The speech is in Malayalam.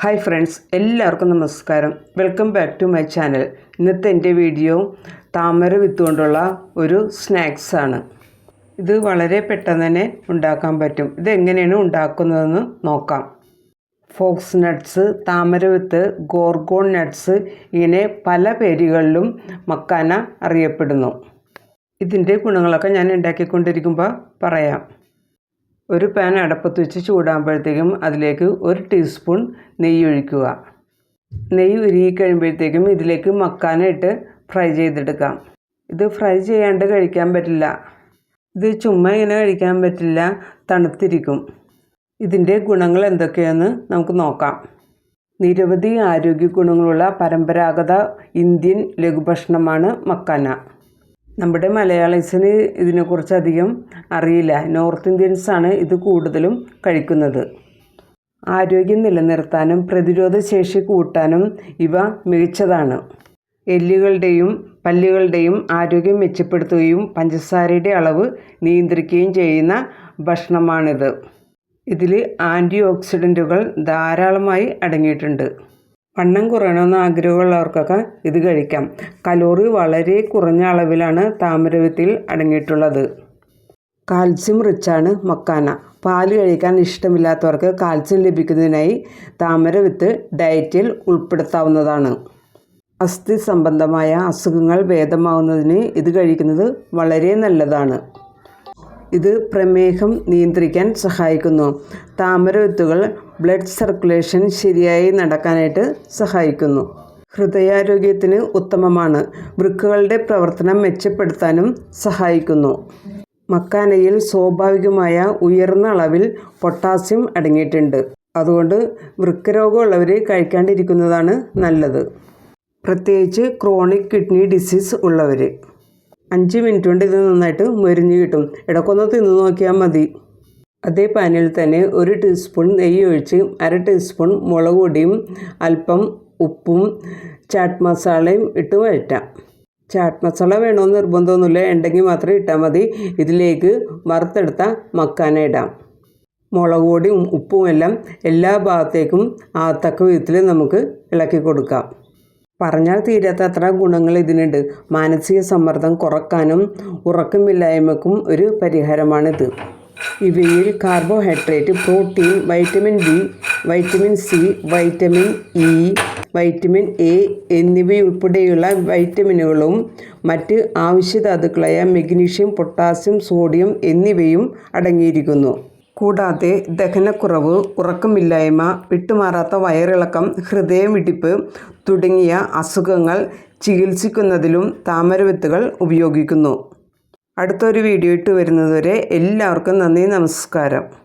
ഹായ് ഫ്രണ്ട്സ് എല്ലാവർക്കും നമസ്കാരം. Welcome back to my channel. ഇന്നത്തെ എന്റെ വീഡിയോ താമര വിത്തുകൊണ്ടുള്ള ഒരു സ്നാക്സ് ആണ്. ഇത് വളരെ പെട്ടെന്ന് തന്നെ ഉണ്ടാക്കാൻ പറ്റും. ഇതെങ്ങനെയാണ് ഉണ്ടാക്കുന്നതെന്ന് നോക്കാം. ഫോക്സ് നട്ട്സ് താമര വിത്ത് ഗോർഗോൺ നട്ട്സ് ഇങ്ങനെ പല പേരുകളിലും മക്കാന അറിയപ്പെടുന്നു. ഇതിന്റെ ഗുണങ്ങളൊക്കെ ഞാൻ ഉണ്ടാക്കിക്കൊണ്ടിരിക്കുമ്പോൾ പറയാം. ഒരു പാൻ അടപ്പത്ത് വെച്ച് ചൂടാകുമ്പോഴത്തേക്കും അതിലേക്ക് ഒരു ടീസ്പൂൺ നെയ്യ് ഒഴിക്കുക. നെയ്യ് ഉരുകി കഴിയുമ്പോഴത്തേക്കും ഇതിലേക്ക് മക്കാനായിട്ട് ഫ്രൈ ചെയ്തെടുക്കാം. ഇത് ഫ്രൈ ചെയ്യാണ്ട് കഴിക്കാൻ പറ്റില്ല. ഇത് ചുമ്മാ ഇങ്ങനെ കഴിക്കാൻ പറ്റില്ല തണുത്തിരിക്കും. ഇതിന്റെ ഗുണങ്ങൾ എന്തൊക്കെയാണെന്ന് നമുക്ക് നോക്കാം. നിരവധി ആരോഗ്യ ഗുണങ്ങളുള്ള പരമ്പരാഗത ഇന്ത്യൻ ലഘുഭക്ഷണമാണ് മക്കാന. നമ്മുടെ മലയാളീസിന് ഇതിനെക്കുറിച്ച് അധികം അറിയില്ല. നോർത്ത് ഇന്ത്യൻസാണ് ഇത് കൂടുതലും കഴിക്കുന്നത്. ആരോഗ്യം നിലനിർത്താനും പ്രതിരോധ ശേഷി കൂട്ടാനും ഇവ മികച്ചതാണ്. എല്ലുകളുടെയും പല്ലുകളുടെയും ആരോഗ്യം മെച്ചപ്പെടുത്തുകയും പഞ്ചസാരയുടെ അളവ് നിയന്ത്രിക്കുകയും ചെയ്യുന്ന ഭക്ഷണമാണിത്. ഇതിൽ ആന്റി ഓക്സിഡന്റുകൾ ധാരാളമായി അടങ്ങിയിട്ടുണ്ട്. വണ്ണം കുറയണമെന്ന് ആഗ്രഹമുള്ളവർക്കൊക്കെ ഇത് കഴിക്കാം. കലോറി വളരെ കുറഞ്ഞ അളവിലാണ് താമരവിത്തിൽ അടങ്ങിയിട്ടുള്ളത്. കാൽസ്യം റിച്ചാണ് മക്കാന. പാൽ കഴിക്കാൻ ഇഷ്ടമില്ലാത്തവർക്ക് കാൽസ്യം ലഭിക്കുന്നതിനായി താമരവിത്ത് ഡയറ്റിൽ ഉൾപ്പെടുത്താവുന്നതാണ്. അസ്ഥി സംബന്ധമായ അസുഖങ്ങൾ ഭേദമാവുന്നതിന് ഇത് കഴിക്കുന്നത് വളരെ നല്ലതാണ്. ഇത് പ്രമേഹം നിയന്ത്രിക്കാൻ സഹായിക്കുന്നു. താമര വിത്തുകൾ ബ്ലഡ് സർക്കുലേഷൻ ശരിയായി നടക്കാനായിട്ട് സഹായിക്കുന്നു. ഹൃദയാരോഗ്യത്തിന് ഉത്തമമാണ്. വൃക്കുകളുടെ പ്രവർത്തനം മെച്ചപ്പെടുത്താനും സഹായിക്കുന്നു. മക്കാനയിൽ സ്വാഭാവികമായ ഉയർന്ന അളവിൽ പൊട്ടാസ്യം അടങ്ങിയിട്ടുണ്ട്. അതുകൊണ്ട് വൃക്കരോഗമുള്ളവർ കഴിക്കാണ്ടിരിക്കുന്നതാണ് നല്ലത്. പ്രത്യേകിച്ച് ക്രോണിക് കിഡ്നി ഡിസീസ് ഉള്ളവർ അഞ്ച് മിനിറ്റ് കൊണ്ട് ഇത് നന്നായിട്ട് മൊരിഞ്ഞ് കിട്ടും. ഇടക്കൊന്ന് തിന്ന് നോക്കിയാൽ മതി. അതേ പാനിൽ തന്നെ ഒരു ടീസ്പൂൺ നെയ്യ് ഒഴിച്ച് അര ടീസ്പൂൺ മുളക് പൊടിയും അല്പം ഉപ്പും ചാട്ട് മസാലയും ഇട്ട് വഴറ്റാം. ചാട്ട് മസാല വേണമെന്ന് നിർബന്ധമൊന്നുമില്ല. ഉണ്ടെങ്കിൽ മാത്രം ഇട്ടാൽ മതി. ഇതിലേക്ക് വറുത്തെടുത്ത മക്കാന ഇടാം. മുളക് പൊടിയും ഉപ്പും എല്ലാം എല്ലാ ഭാഗത്തേക്കും ആ തക്ക വിധത്തിൽ നമുക്ക് ഇളക്കി കൊടുക്കാം. പറഞ്ഞാൽ തീരാത്ത അത്ര ഗുണങ്ങൾ ഇതിനുണ്ട്. മാനസിക സമ്മർദ്ദം കുറക്കാനും ഉറക്കമില്ലായ്മക്കും ഒരു പരിഹാരമാണിത്. ഇവയിൽ carbohydrate protein vitamin B vitamin C vitamin E vitamin A എന്നിവയുൾപ്പെടെയുള്ള വൈറ്റമിനുകളും മറ്റ് ആവശ്യധാതുക്കളായ മെഗ്നീഷ്യം പൊട്ടാസ്യം സോഡിയം എന്നിവയും അടങ്ങിയിരിക്കുന്നു. കൂടാതെ ദഹനക്കുറവ് ഉറക്കമില്ലായ്മ വിട്ടുമാറാത്ത വയറിളക്കം ഹൃദയമിടിപ്പ് തുടങ്ങിയ അസുഖങ്ങൾ ചികിത്സിക്കുന്നതിലും താമരവിത്തുകൾ ഉപയോഗിക്കുന്നു. അടുത്തൊരു വീഡിയോ ഇട്ട് വരുന്നതുവരെ എല്ലാവർക്കും നന്ദി നമസ്കാരം.